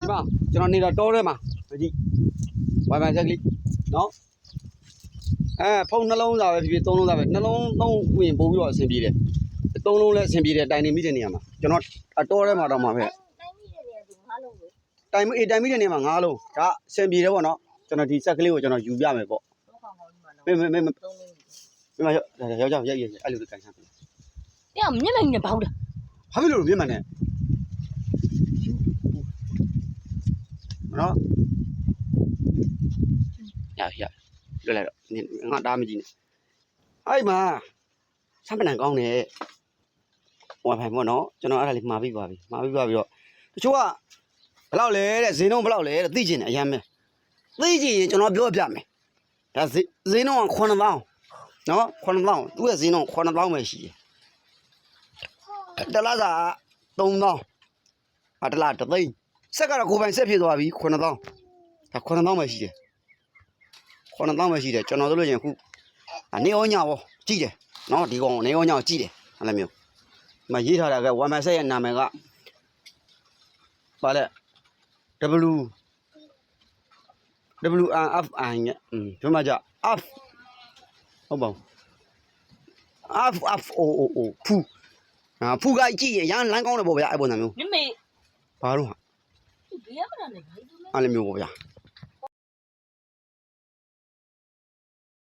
ဒီမှာကျွန်တော်နေတာတောထဲမှာကြည့်ဝိုင်ဖိုင်ဆက်ကလေးနော်အဲဖုန်းနှလုံးသားပဲဖြစ်ဖြစ်သုံးလုံးသားပဲနှလုံးသုံးဝင်ပို့ပြီးတော့အဆင်ပြေတယ်သုံးလုံးလည်းအဆင်ပြေတယ်တိုင်နေမိတဲ့နေရာမှာကျွန်တော်အတောထဲမှာတော့မှာပဲတိုင်းမိတဲ့နေရာသူငါလုံးလို့တိုင်မအေးတိုင်မိတဲ့နေရာမှာငါးလုံးဒါအဆင်ပြေတယ်ပေါ့နော်ကျွန်တော်ဒီဆက်ကလေးကိုကျွန်တော်ယူပြမယ်ပေါ့တော့ခေါင်းကောင်းကြီးမှာမေမေမေမေသုံးလုံးမယောက်ယောက်ျားရိုက်ရိုက်အဲ့လိုကန်ဆန်း။ပြမျက်နှာကြီးနဲ့ဘောင်းတာဘာဖြစ်လို့မြင်မှန်းနဲ့ နော်ရရလွတ်လိုက်တော့ငါတားမကြည့်နဲ့အဲ့မှာဆမ်ပနံကောင်းတယ်ဝိုင်ဖိုင်ပေါ့နော်ကျွန်တော်အဲ့ဒါလေးမှာပြီးပါပြီမှာပြီးပါပြီးတော့တချို့ကဘယ်လောက်လဲတဲ့ဈေးနှုန်းဘယ်လောက်လဲတဲ့သိချင်တယ်အရင်ပဲသိချင်ရင်ကျွန်တော်ပြောပြမယ်ဒါဈေးဈေးနှုန်းက9000နော်9000သူ့ရဲ့ဈေးနှုန်း9000ပဲရှိတယ်တလားစာ3000အတလားတသိန်း ဆက်ကတော့ကိုယ်ပိုင်ဆက်ဖြစ်သွားပြီ9000ဒါ9000ပဲရှိတယ်9000ပဲရှိတယ်ကျွန်တော်တို့လို့ရင်ခုအနေဩညာဘောကြည့်တယ်နော်ဒီကောင်အနေဩညာကိုကြည့်တယ်အဲ့လိုမျိုးဒီမှာရေးထားတာကဝမ်မဆက်ရဲ့နာမည်ကပါလဲ W W R F I ညอืมဒီမှာじゃ F ဟုတ်ပါဘူး F F O O O ဖူအာဖူကကြည့်ရင်ရန်လမ်းကောင်းတယ်ပေါ့ဗျာအဲ့ပုံစံမျိုး ။မြမေ ဘာလို့ ဟာဒီရမ